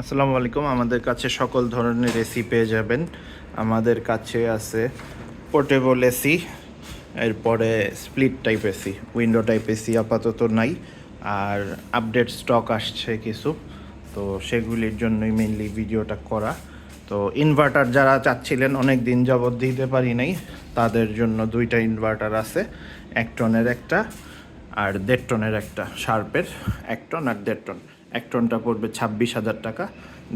আসসালামু আলাইকুম। আমাদের কাছে সকল ধরনের এসি পেয়ে যাবেন। আমাদের কাছে আছে পোর্টেবল এসি এরপরে split type AC window type AC আপাতত নাই। আর আপডেট স্টক আসছে কিছু, তো সেগুলির জন্যই মেনলি ভিডিওটা করা। তো ইনভার্টার যারা চাচ্ছিলেন অনেক দিন যাবৎ দিতে পারি নাই, তাদের জন্য দুইটা ইনভার্টার আছে, এক টনের একটা আর দেড় টনের একটা শার্পের এক টন আর দেড় টন। এক টনটা পড়বে ছাব্বিশ হাজার টাকা,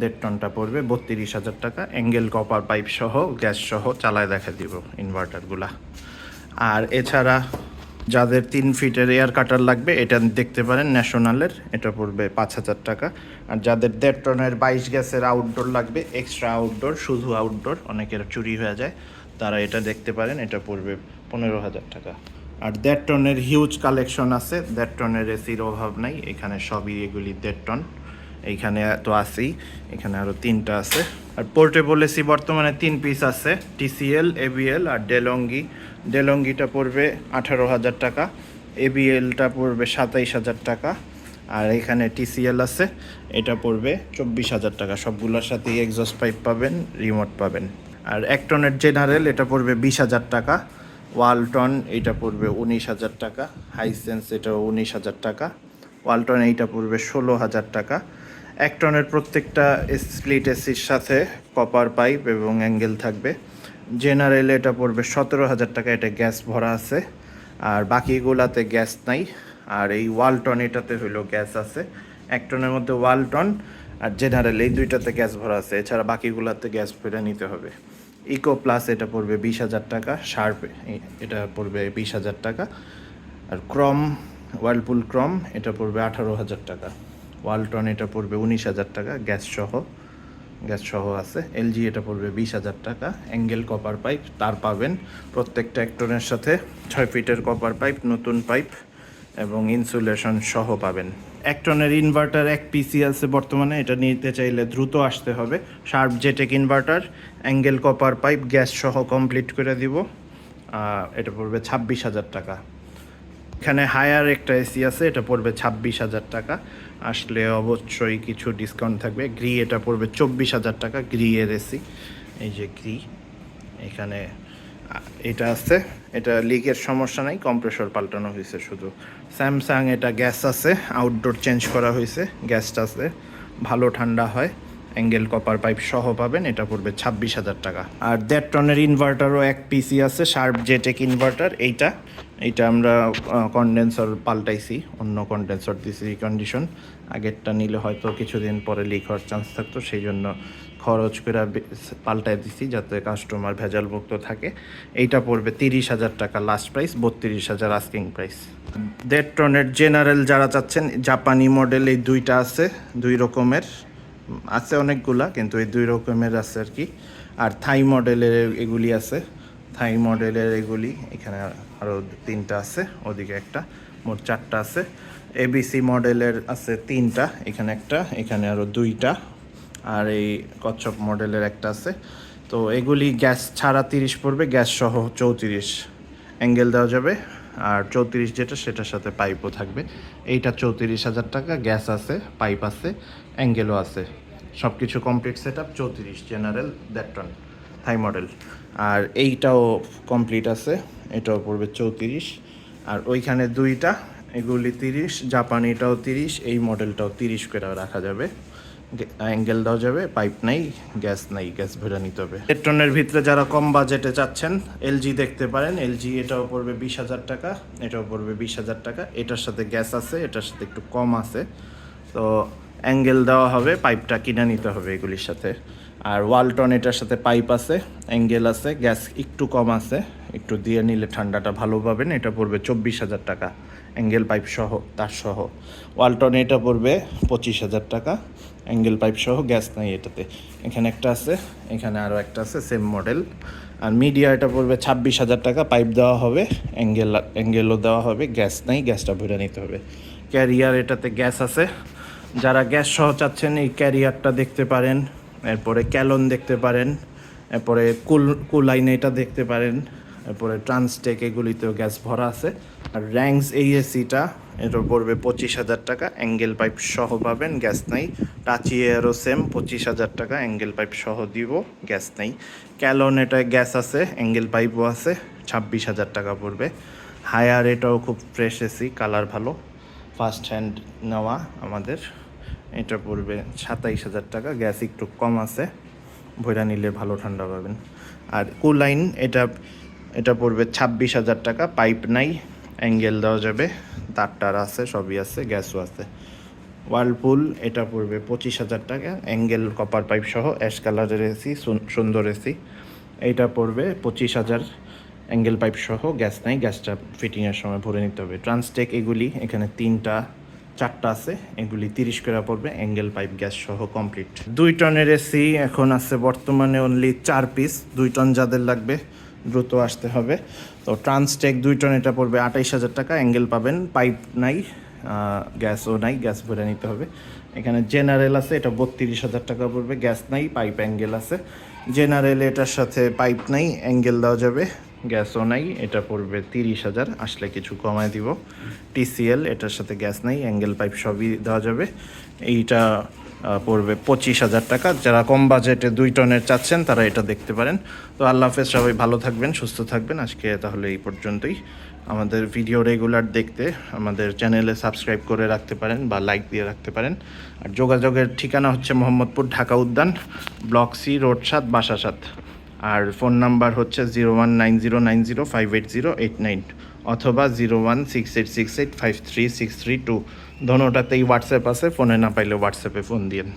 দেড় টনটা পড়বে বত্রিশ হাজার টাকা। অ্যাঙ্গেল কপার পাইপ সহ, গ্যাস সহ চালায় দেখা দিব ইনভার্টারগুলা। আর এছাড়া যাদের তিন ফিটের এয়ার কাটার লাগবে, এটা দেখতে পারেন ন্যাশনালের, এটা পড়বে পাঁচ হাজার টাকা। আর যাদের দেড় টনের বাইশ গ্যাসের আউটডোর লাগবে এক্সট্রা আউটডোর শুধু আউটডোর অনেকের চুরি হয়ে যায়, তারা এটা দেখতে পারেন, এটা পড়বে পনেরো হাজার টাকা। আর দেড় টনের হিউজ কালেকশন আছে। দেড় টনের এসির অভাব নাই। এখানে সবই এগুলি দেড় টন এইখানে তো আছেই। এখানে আরও তিনটা আছে। আর পোর্টেবল এসি বর্তমানে তিন পিস আছে। টিসিএল এবিএল আর ডেলঙ্গি ডেলঙ্গিটা পড়বে আঠারো হাজার টাকা। এবিএলটা পড়বে সাতাইশ হাজার টাকা। আর এখানে টিসিএল আছে। এটা পড়বে চব্বিশ হাজার টাকা। সবগুলোর সাথেই এক্সস্ট পাইপ পাবেন রিমোট পাবেন। আর এক টনের জেনারেল এটা পড়বে বিশ হাজার টাকা। ওয়ালটন এটা পড়বে উনিশ হাজার টাকা। হাইসেন্স এটা উনিশ হাজার টাকা। ওয়ালটন, এইটা পড়বে ষোলো হাজার টাকা। এক টনের প্রত্যেকটা স্প্লিট এসির সাথে কপার পাইপ এবং অ্যাঙ্গেল থাকবে। জেনারেল এটা পড়বে সতেরো হাজার টাকা, এটা গ্যাস ভরা আছে। আর বাকিগুলাতে গ্যাস নাই। আর এই ওয়ালটন, এটাতে হইল গ্যাস আছে। এক টনের মধ্যে ওয়ালটন আর জেনারেল এই দুইটাতে গ্যাস ভরা আছে। এছাড়া বাকিগুলাতে গ্যাস ভরে নিতে হবে। ইকো প্লাস এটা পড়বে বিশ হাজার টাকা শার্প এটা পড়বে বিশ হাজার টাকা। আর ক্রম ওয়ার্লপুল ক্রম এটা পড়বে আঠারো হাজার টাকা। ওয়ালটন এটা পড়বে উনিশ হাজার টাকা গ্যাস সহ গ্যাস সহ আছে। এলজি এটা পড়বে বিশ হাজার টাকা অ্যাঙ্গেল কপার পাইপ তার পাবেন প্রত্যেকটা একটনের সাথে। ছয় ফিটের কপার পাইপ নতুন পাইপ এবং ইনসুলেশন সহ পাবেন। এক টনের ইনভার্টার এক পিসি আছে বর্তমানে, এটা নিতে চাইলে দ্রুত আসতে হবে। Sharp J-Tech inverter angle copper pipe gas সহ কমপ্লিট করে দিব। এটা পড়বে ছাব্বিশ হাজার টাকা। এখানে হায়ার একটা এসি আছে, এটা পড়বে ছাব্বিশ হাজার টাকা। আসলে অবশ্যই কিছু ডিসকাউন্ট থাকবে। গ্রি এটা পড়বে চব্বিশ হাজার টাকা গ্রি এর এসি এই যে গ্রি এখানে এটা আছে। এটা লিকের সমস্যা নাই কম্প্রেসর পাল্টানো হয়েছে শুধু। স্যামসাং এটা গ্যাস আছে আউটডোর চেঞ্জ করা হয়েছে গ্যাসটা আছে। ভালো ঠান্ডা হয়। অ্যাঙ্গেল কপার পাইপ সহ পাবেন, এটা পড়বে ছাব্বিশ হাজার টাকা। আর দেড় টনের ইনভার্টারও এক পিসি আছে শার্প জেটেক ইনভার্টার এইটা। এইটা আমরা কন্ডেন্সার পাল্টাইছি, অন্য কন্ডেন্সার দিছি কন্ডিশন আগেরটা নিলে হয়তো কিছুদিন পরে লিক হওয়ার চান্স থাকতো, সেই জন্য খরচ করে পাল্টাই দিছি যাতে কাস্টমার ভেজাল মুক্ত থাকে। এইটা পড়বে তিরিশ হাজার টাকা লাস্ট প্রাইস বত্রিশ হাজার আস্কিং প্রাইস দেড় টনের জেনারেল যারা চাচ্ছেন জাপানি মডেল এই দুইটা আছে, দুই রকমের। আছে অনেকগুলা, কিন্তু এই দুই রকমের আছে আর কি। আর থাই মডেলের এগুলি আছে। থাই মডেলের এগুলি, এখানে আরও তিনটা আছে, ওদিকে একটা, মোট চারটা আছে। এবিসি মডেলের আছে তিনটা, এখানে একটা, এখানে আরও দুইটা, আর এই কচ্ছপ মডেলের একটা আছে। তো এগুলি গ্যাস ছাড়া তিরিশ পড়বে, গ্যাস সহ চৌত্রিশ। অ্যাঙ্গেল দেওয়া যাবে আর চৌত্রিশ যেটা, সেটার সাথে পাইপও থাকবে। এইটা চৌত্রিশ হাজার টাকা, গ্যাস আছে, পাইপ আছে, অ্যাঙ্গেলও আছে। সব কিছু কমপ্লিট সেট আপ চৌত্রিশ general that ton Thai model. আর এইটাও কমপ্লিট আছে, এটাও পড়বে চৌত্রিশ। আর ওইখানে দুইটা, এগুলি তিরিশ, জাপানিটাও তিরিশ, এই মডেলটাও তিরিশ করে রাখা যাবে। অ্যাঙ্গেল দেওয়া যাবে পাইপ নাই গ্যাস নাই গ্যাস ভরে নিতে হবে। ইলেকট্রনের ভিতরে যারা কম বাজেটে চাচ্ছেন এলজি দেখতে পারেন। এলজি এটাও পড়বে বিশ হাজার টাকা, এটাও পড়বে বিশ হাজার টাকা। এটার সাথে গ্যাস আছে, এটার সাথে একটু কম আছে। তো অ্যাঙ্গেল দেওয়া হবে পাইপটা কিনে নিতে হবে এগুলির সাথে। আর ওয়ালটন এটার সাথে পাইপ আছে অ্যাঙ্গেল আছে গ্যাস একটু কম আছে। একটু দিয়ে নিলে ঠান্ডাটা ভালো পাবেন, এটা পড়বে চব্বিশ হাজার টাকা। অ্যাঙ্গেল পাইপ সহ, তার সহ। ওয়ালটন এটা পড়বে পঁচিশ হাজার টাকা, অ্যাঙ্গেল পাইপ সহ, গ্যাস নাই এটাতে। এখানে একটা আছে, এখানে আরও একটা আছে সেম মডেল আর মিডিয়া এটা পড়বে ছাব্বিশ হাজার টাকা, পাইপ দেওয়া হবে, অ্যাঙ্গেল, অ্যাঙ্গেলও দেওয়া হবে, গ্যাস নাই, গ্যাসটা ভরে নিতে হবে। ক্যারিয়ার এটাতে গ্যাস আছে। যারা গ্যাস সহ চাচ্ছেন, এই ক্যারিয়ারটা দেখতে পারেন, এরপরে ক্যালন দেখতে পারেন, এরপরে কুল কুলাইন এটা দেখতে পারেন। এরপরে ট্রান্সটেক এগুলিতেও গ্যাস ভরা আছে। আর এই এসিটা এটা পড়বে পঁচিশ হাজার টাকা অ্যাঙ্গেল পাইপ সহ পাবেন গ্যাস নাই। টাচি এয়ারও সেম পঁচিশ হাজার টাকা অ্যাঙ্গেল পাইপ সহ দিব গ্যাস নেই। ক্যালন এটা গ্যাস আছে অ্যাঙ্গেল পাইপও আছে, ছাব্বিশ হাজার টাকা পড়বে। হায়ার এটাও খুব ফ্রেশ এসি কালার ভালো। ফার্স্ট হ্যান্ড নেওয়া আমাদের। এটা পড়বে সাতাইশ হাজার টাকা গ্যাস একটু কম আছে। ভৈরা নিলে ভালো ঠান্ডা পাবেন। আর কুলাইন এটা এটা পড়বে ছাব্বিশ হাজার টাকা, পাইপ নাই, অ্যাঙ্গেল দেওয়া যাবে, তারটার আছে, সবই আছে, গ্যাসও আছে। ওয়ার্লপুল এটা পড়বে পঁচিশ হাজার টাকা, অ্যাঙ্গেল কপার পাইপ সহ অ্যাশ কালারের এসি সুন্দর এসি এইটা পড়বে পঁচিশ হাজার, অ্যাঙ্গেল পাইপ সহ, গ্যাস নাই, গ্যাসটা ফিটিংয়ের সময় ভরে নিতে হবে। ট্রান্সটেক এগুলি, এখানে তিনটা, চারটা আছে, এগুলি তিরিশ করে পড়বে, অ্যাঙ্গেল পাইপ গ্যাস সহ কমপ্লিট দুই টনের এসি এখন আছে বর্তমানে অনলি চার পিস দুই টন যাদের লাগবে দ্রুত আসতে হবে। তো ট্রান্সটেক দুই টন এটা পড়বে আঠাইশ হাজার টাকা, অ্যাঙ্গেল পাবেন পাইপ নাই গ্যাসও নাই, গ্যাস ভরে নিতে হবে। এখানে জেনারেল আছে, এটা বত্রিশ হাজার টাকা পড়বে, গ্যাস নাই, পাইপ অ্যাঙ্গেল আছে। জেনারেল এটার সাথে পাইপ নাই, অ্যাঙ্গেল দেওয়া যাবে গ্যাসও নাই, এটা পড়বে তিরিশ হাজার, আসলে কিছু কমায় দিব। টিসিএল এটার সাথে গ্যাস নাই, অ্যাঙ্গেল পাইপ সবই দেওয়া যাবে। এইটা পড়বে পঁচিশ হাজার টাকা। যারা কম বাজেটে দুই টনের চাচ্ছেন, তারা এটা দেখতে পারেন। তো আল্লাহ হাফেজ, সবাই ভালো থাকবেন, সুস্থ থাকবেন। আজকে তাহলে এই পর্যন্তই। আমাদের ভিডিও রেগুলার দেখতে আমাদের চ্যানেলে সাবস্ক্রাইব করে রাখতে পারেন বা লাইক দিয়ে রাখতে পারেন। আর যোগাযোগের ঠিকানা হচ্ছে মোহাম্মদপুর ঢাকা উদ্যান, ব্লক সি, রোড সাত, বাসা সাত। আর ফোন নাম্বার হচ্ছে zero one nine zero nine zero five eight zero eight nine. অথবা zero one six eight six eight five three six three two দোনোটাতেই WhatsApp আছে, ফোনে না পাইলে হোয়াটসঅ্যাপে ফোন দিন